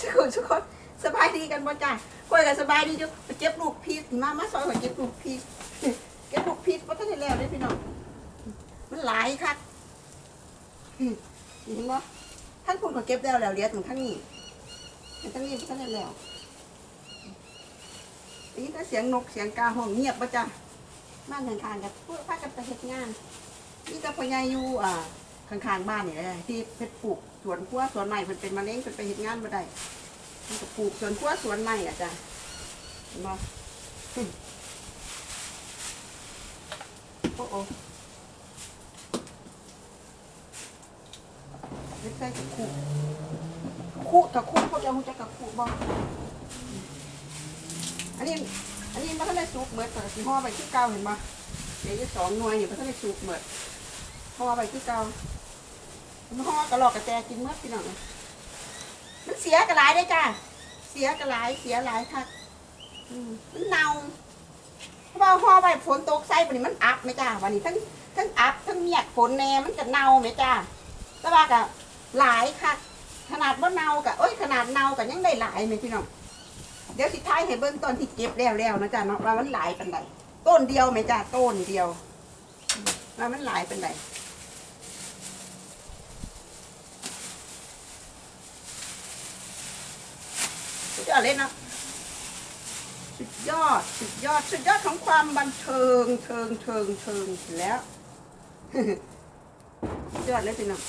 ทุกคนทุกคนสบายดีกันบ่จ้ะกล้วยกันสบายดีจุไปเก็บลูกพีชมามาซอยขอเก็บลูกพีชเก็บลูกพีชบ่ทันได้แล้วเด้พี่น้องมันหลายคักเห็นบ่ท่านคุณก็เก็บแล้วแล้วเลียถึงทั้งนี้แต่ทั้งนี้บ่ทันได้แล้วได้ยินแต่เสียงนกเสียงกาห้องเงียบบ่จ้ะบ้านข้างกับพวกพากันไปเฮ็ดงานนี่แต่พ่อใหญ่อยู่อ่า ข้างๆบ้านนี่แหละที่เพชรปลูกสวนครัวสวนใหม่เพิ่นเป็นมะเร็งเพิ่นไปเฮ็ดงานบ่ได้มันก็ปลูกสวนครัวสวนใหม่อะจ้ะเห็นบ่อืมโอ้โอ้ไม่ใช่กับคู่คู่กับคู่พวกเราจะกับคู่บ่อันนี้ อันนี้มันก็ได้สุกเหมือนแต่สีห่อไปที่เก่าเห็นบ่เดี๋ยวจะสองหน่วยนี่ยมันก็ได้สุกเหมือนห่อไปที่เก่า มันห่อกระหลอกกระแตกินเมื่อพี่น้องมันเสียกระไรได้จ้ะเสียกระไรเสียหลายค่ะมันเน่าเพราะว่าห่อไปฝนตกใส่วันนี้มันอับไหมจ้าวันนี้ทั้งทั้งอับทั้งเมียกฝนแน่มันจะเน่าไหมจ้าแต่ว่าก็หลายค่ะขนาดว่าเน่ากับเอ้ยขนาดเน่ากับยังได้หลายไหมพี่น้องเดี๋ยวสิท้ายให้เบิ้งต้นที่เก็บแล้วแล้วนะจ้าเนาะว่ามันหลายเป็นไรต้นเดียวไหมจ้าต้นเดียวว่ามันหลายเป็นไร สุดยอเลยนะสุดยอดสุดยอดสุดยอดของความบันเทิงเทิงเทิงเทิงแล้วสุดยอดเลยพี่น้อง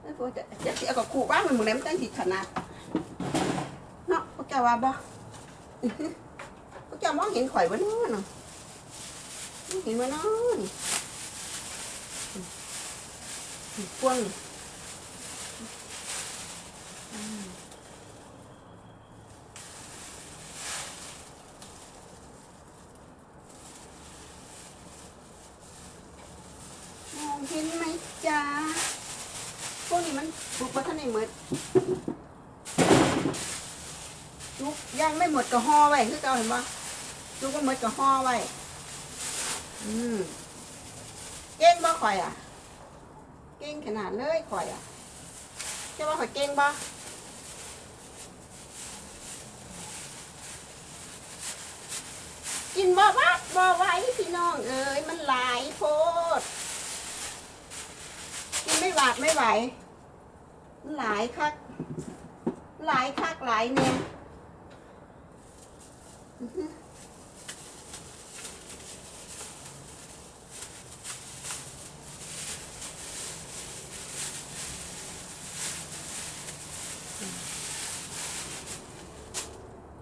เอ้ยพวกจะจะเสียกับขู่บ้างมันหมดแล้วมันตั้งสิขนาดเนาะพวกเจ้าว่าบ่พวกเจ้ามองเห็นข่อยบ่เนาะเนาะ เห็นบ่เนาะนี่อืมอืมพวงนี่อืมองเห็นไหมจ๊ะพวกนี้มันปลูกมาท่านในหมดลูกยังไม่หมดก็ห่อไว้คือเก่าเห็นปะลูกก็หมดก็ห่อไว้ อืมเก่งบ่ข่อยอะ เก่งขนาดเลยข่อยอะจะว่าข่อยเก่งบ่กินบ่วัดบ่ไหวพี่น้องเอ้ยมันหลายโพดกินไม่หวาดไม่ไหวหลายคักหลายคักหลายเนี่ยอื้อหือ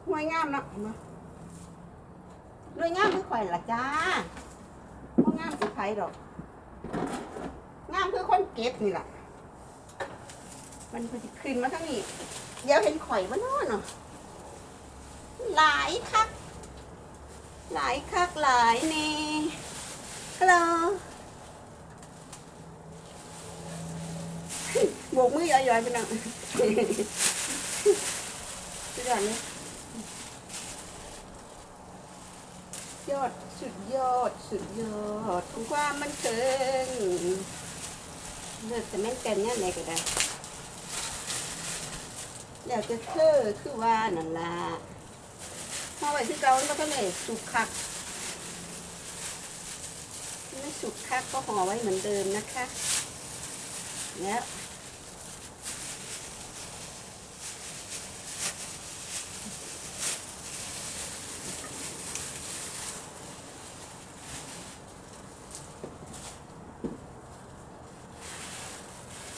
หน่วยงาม เห็นไหมหน่วยงามคือข่อยล่ะจ้าบ่งามสิใครดอก งามคือคนเก็บนี่แหละมันก็จะขึ้นมาทั้งนี้ เดี๋ยวเห็นข่อยว่าน้อเนาะหลายคัก หลายคักหลายนี่ฮัลโหลโบกมือย่อยๆไปหน่อยสุดยอดเลย ยอดสุดยอดสุดยอดของความบันเทิงเลือกแต่แม่นกันเนี่ยไหนก็ได้แล้วจะเธอคือว่านั่นล่ะห่อไว้ที่เกาแล้วก็เลยสุกคักไม่สุกคักก็ห่อไว้เหมือนเดิมนะคะ แล้ว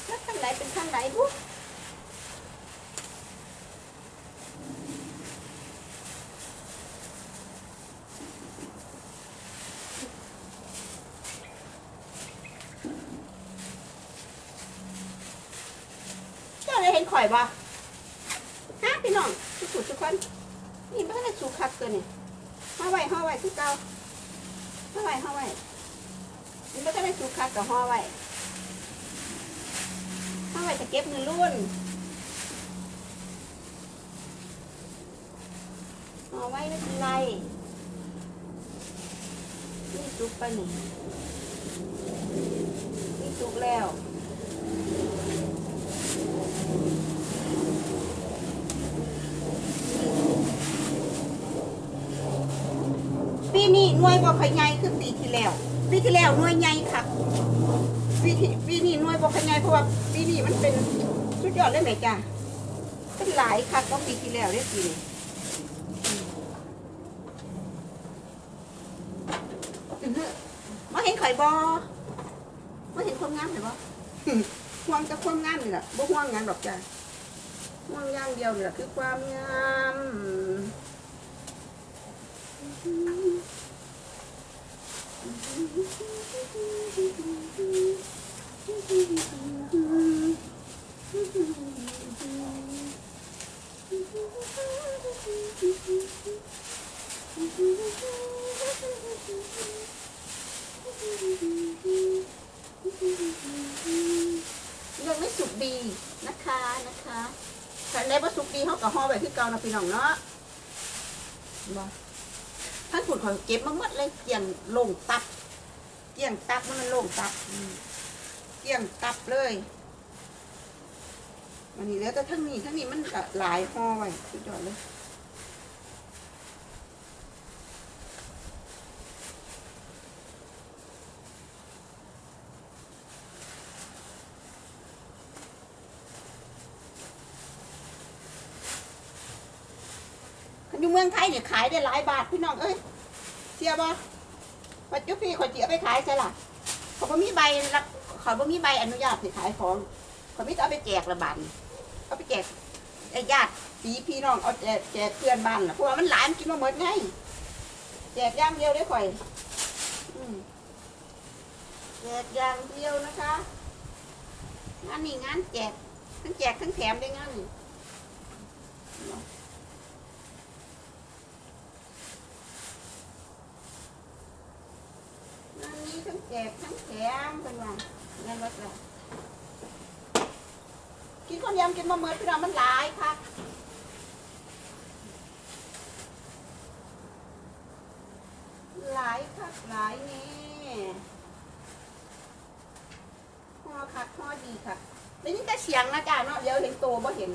แล้วข้างไหน เป็นข้าเจ้าได้เห็นข่อยบ่ฮะพี่น้องทุกคนทุกคน นี่ไมันก็ได้สุกคักตัวนี่ห่อไว้ห่อไว้คือเก่าห่อไว้ห่อไว้นี่มันก็ได้สุกคักกับห่อไว้ ห่อไว้จะเก็บเงินรุ่นห่อไว้ไม่เป็นไรซุกไปหนึ่งนี่ซุกแล้วปีนี้หน่วยบ่ค่อยใหญ่คือปีที่แล้ว ปีที่แล้วหน่วยใหญ่ค่ะ ปีที่ปีนี้หน่วยบ่ค่อยใหญ่เพราะว่าปีนี้มันเป็นสุดยอดเลยแม่จ้าเป็นหลายค่ะก็ปีที่แล้วเด้ปีนี้มาเห็นข่อยบ่มาเห็นความงามเลยบ่ห่วงจะความงามนี่แหละบ่ห่วงงานดอกจ้าห่วงอย่างเดียวนี่แหละคือความงาม ยังไม่สุกดีนะคะนะคะถ้าได้ว่าสุกดีเขาก็ห่อไว้คือเก่านะ พี่น้องเนาะบ่ท่านขุดขอยเก็บมาหมดเลยเกี่ยงลงตับ เกี่ยงตับมันมันลงตับอืมเกี่ยงตับเลยวันนี้แล้วแต่ทั้งนี้ทั้งนี้มันก็หลายห่อไว้สุดยอดเลย อยู่เมืองไทยเนี่ยขายได้หลายบาทพี่น้องเอ้ยเชียบ่ปัจจุบันขอยจีเอาไปขายใช่ล่ะเขาบ่มีใบรับเขาบ่มีใบอนุญาตให้ขายของเขาไม่เอาไปแจกละบาทเอาไปแจกไอ้ญาติสีพี่น้องเอาแจกแจกเพื่อนบ้านล่ะเพราะว่ามันหลายมันกินมาหมดไงแจกย่างเดียวได้ข่อยแจกอย่างเดียวนะคะงานนี้งานแจกทั้งแจกทั้งแถมได้งานนี้ อันนี้ทั้ง แจกทั้งแถมเป็นว่าเงินวัดละกินคนเดียวกินมาเมื่อพี่น้องมันหลายค่ะหลายค่ะหลายนี่ห่อค่ะห่อดีค่ะได้ยินแต่เสียงนะจ๊ะเนาะเดี๋ยวเห็นโตบ่เห็น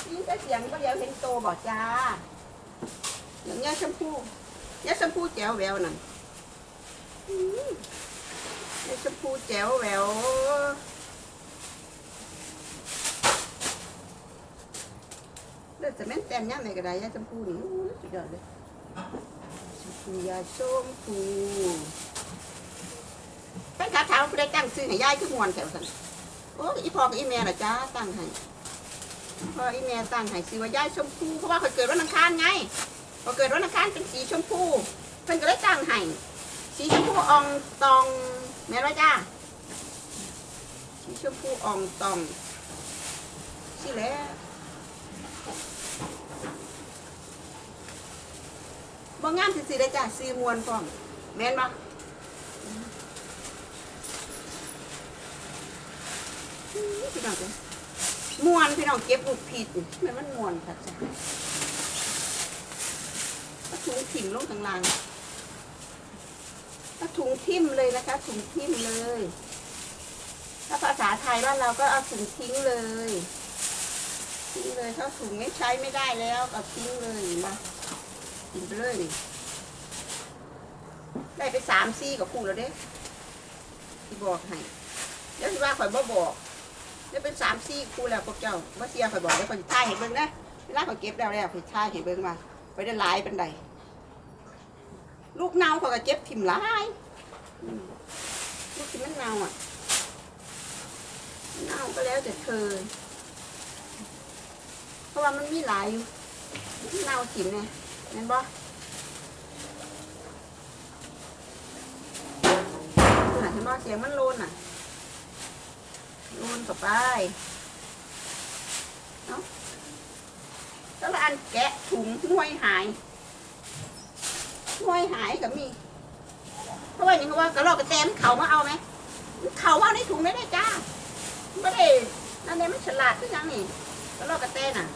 ได้ยินแต่เสียงบ่เดี๋ยวเห็นโตบ่จ้าอย่างเงี้ยชมพู่ ยาชมพูแจ๋วแววนั่นยาชมพูแจ๋วแววเลือดจะแม่นแต้มย่ำไหนก็ได้ยาชมพูนี่สุดยอดเลยชมพูยาชมพูเป็นคาถามผู้ใดตั้งซื้อให้ยายคือมวนแถวสันโอ้อีพ่อกับอีแม่น่ะจ้าตั้งให้พ่ออีแม่ตั้งให้ซื้อว่ายายชมพูเพราะว่าเขาเกิดวันอังคารไง พอเกิดวันอังคารเป็นสีชมพูเพิ่นก็เลยตั้งให้สีชมพูอองตองแม่นว่าจ้าสีชมพูอองตองสิแล้วบ่งามสิสิได้จ้าซื้อมวนพร้อมแม่นบ่พี่น้องจ้ะมวนพี่น้องเก็บลูกผิดแม่นมันมวนค่ะจ้ะ ถุงถิ่มลงทางล่างก็ถุงทิ่มเลยนะคะ ถุงทิ่มเลย ถ้าภาษาไทยบ้านเราก็เอาถุงทิ้งเลยทิ้งเลยถ้าถุงไม่ใช้ไม่ได้แล้วก็ทิ้งเลยมาทิ้งไปเลยได้ไปสามซี่กับคู่แล้วเด้ที่บอกให้เดี๋ยวที่ว่าข่อยบ่บอกได้เป็นสามซี่คู่แล้วพวกเจ้าว่าเสียข่อยบอกเดี๋ยวข่อยท่ายเห็นเบิ่งนะเวลาข่อยเก็บแล้วแล้วข่อยท่ายเห็นเบิ่งมาไปได้หลายเป็นใด ลูกเน่าเขาก็เจ็บถิ่มหลายลูกที่มันเน่าอะเน่าก็แล้วแต่เธอเพราะว่ามันมีหลายอยู่เน่าถิ่มเนี่ยเห็นบ่น่ะเห็นบ่เสียงมันโลนอะโลนต่อไปเนาะแล้วอันแกะถุงห้วยหาย ห้วยหายกับมีเพราะว่าอย่างว่ากระรอกกระแตมนเขามาเอาไหมเขามาเอาในถุงได้ได้จ้าไม่ได้นั่นเองมันฉลาดที่ยังนี่กระรอกกระแตน่ะ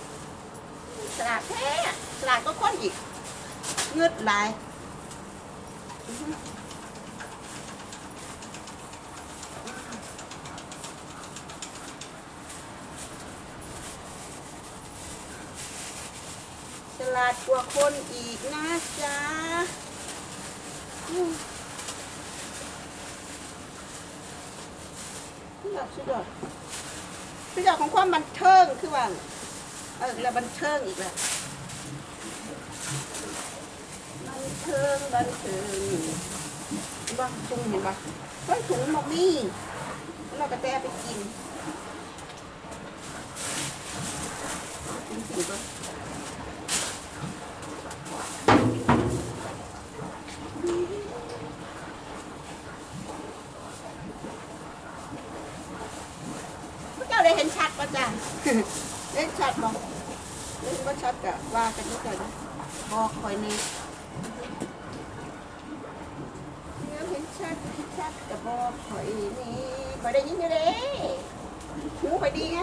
ฉลาดแท้ฉลาดก็ค้นอีกเงืดหลาย ฉลาดกว่าคนอีกนะจ๊ะอืมสุดยอดสุดยอดสุดยอดของความบันเทิงคือว่าเออแล้วบันเทิงอีกแล้วบันเทิงบันเทิงเห็นปะถุงเห็นปะเฮ้ยถุงมกมี่เราก็แตะไปกินกินสิก็พวกเจ้าได้เห็นชัดปะจ๊ะ เล่นชัดบ่เล่นบ่ชัดกะว่ากันนิดหน่อย นะบอคอยนี่เดี๋ยเห็นชัดเห็นชัดกะบอกคอยนี่คอยได้ยินอยู่เด้หูคอยดีไง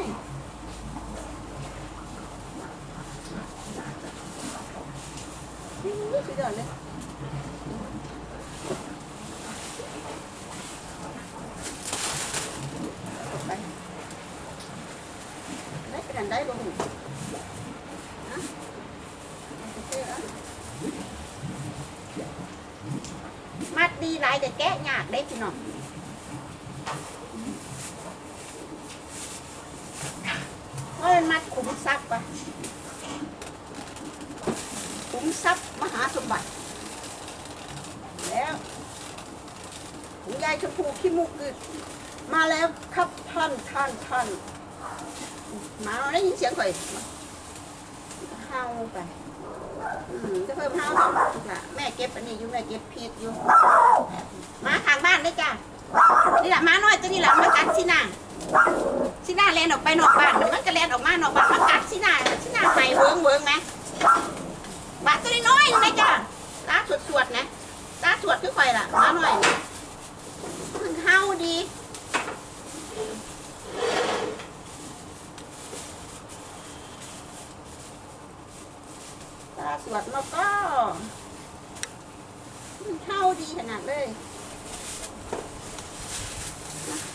อื้อสุดยอดเลยกดไป ได้เป็นอันได้บ่หูฮะเอาไปเชื่อเอามัดดีหลายแต่แก้ยากได้พี่น้อง เพราะมัดขุมทรัพย์ปะขุมทรัพย์มหาสมบัติ แล้วคุณยายชมพูขี้มุกคือมาแล้วครับท่านท่านท่านมาเราได้ยินเสียงข่อยเฮาไปอืมจะเพิ่มเฮาต่ะแม่เก็บอันนี้อยู่แม่เก็บเพริกอยู่มาข้างบ้านได้จ้ะนี่แหละมาหน้อยตัวนี้แหละมันกัดสินา สินาแลนออกไปนอกบ้านมันก็แลนออกมานอกบ้านมันกัดสินาสินาไปเวิงเวิงไหมบาดตัวน้อยๆนึงนะจ้ะตาสวดสวดๆนะตาสวดคือข่อยล่ะหมาน้อยมันเฮาดีตาสวดแล้วก็เข้าดีขนาดเลย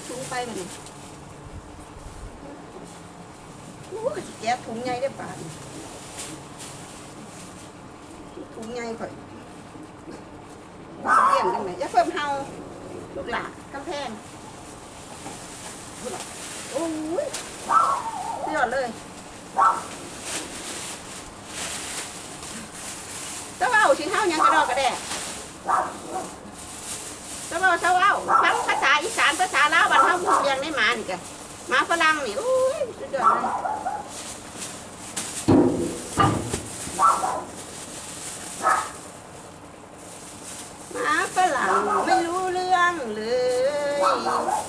ถุงไปกันเล ยโอ้ยแกะถุงใหญ่ได้ป่านถุงใหญ่ข่อยเลี้ยงกันไหนจะเพิ่มเฮาลูกหลานกำแพงโอ้ยสุดยอดเลยเจ้าเอาสิเท่ายังกระดอกกระแดกเจ้าเอาเจ้าเอาฟังภาษาอีสานภาษาลาวบ้านเฮาเรียงในหมานี่กะห มาฝรั่งนี่โอ้ยสุดยอดเลยมาฝรั่งไม่รู้เรื่องเลย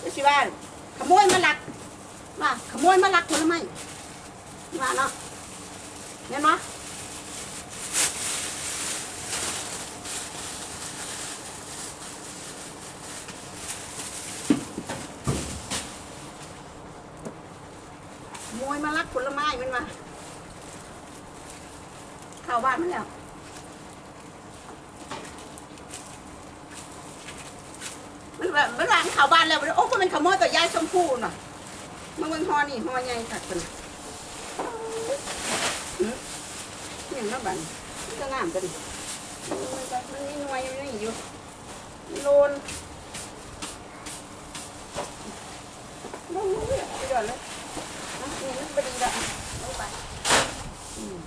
เดี๋ยวสิว่าขโมยมาลักว่าขโมยมาลักผลไม้ว่าเนาะเห็นไหมขโมยมาลัก ผลไม้มันมาเข้าบ้านมันแล้วมันแบบมันหลังเข้าบ้านแล้วโอ้ก็มันขโมยตัวยายชมพู่น่ะมันมันฮอนี่ฮอใหญ่ขัดกันหืมอย่างนั้นบันมันก็งามกันมันก็มันมีหน่วยมันนี่อยู่โลนโอ้ยไปก่อนเลย ปดีละลงไปอืม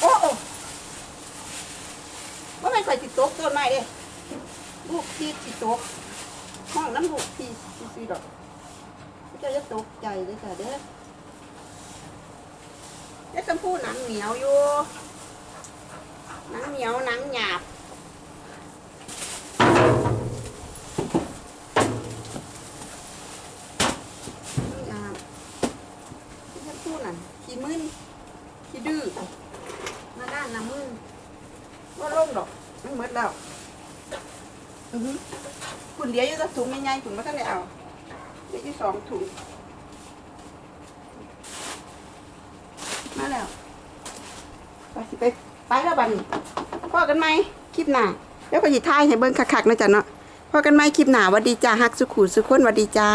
โอ้โอ้ว่ามันข่ติดตกต้นไม้เด้ลูกพีติดตกห้อง น้ำหกพีซื้อดอกจะจะตกใจเลยจ้ะเด้อแล้วชมพู่หนังเหนียวอยู่หนังเหนียวหนังหยาบยัดชมพูหนังขี้มึนขี้ดื้อมาด้านน้ำมึนว่าล่มดอกมันหมดแล้วอือ เดียวอยู่กับถุงใหญ่ๆถุงมาท่านได้เอาเดี๋ยวที่สองถุง มาแล้วไปสิไปไปแล้วบันพ่อกันไหมคลิปหน้าแล้วก็หยิท้ายให้เบิ้งคักๆนะจ๊ะเนาะพ่อกันไหมคลิปหน้าวัดดีจ้าฮักสุขูสุขคนวัดดีจ้า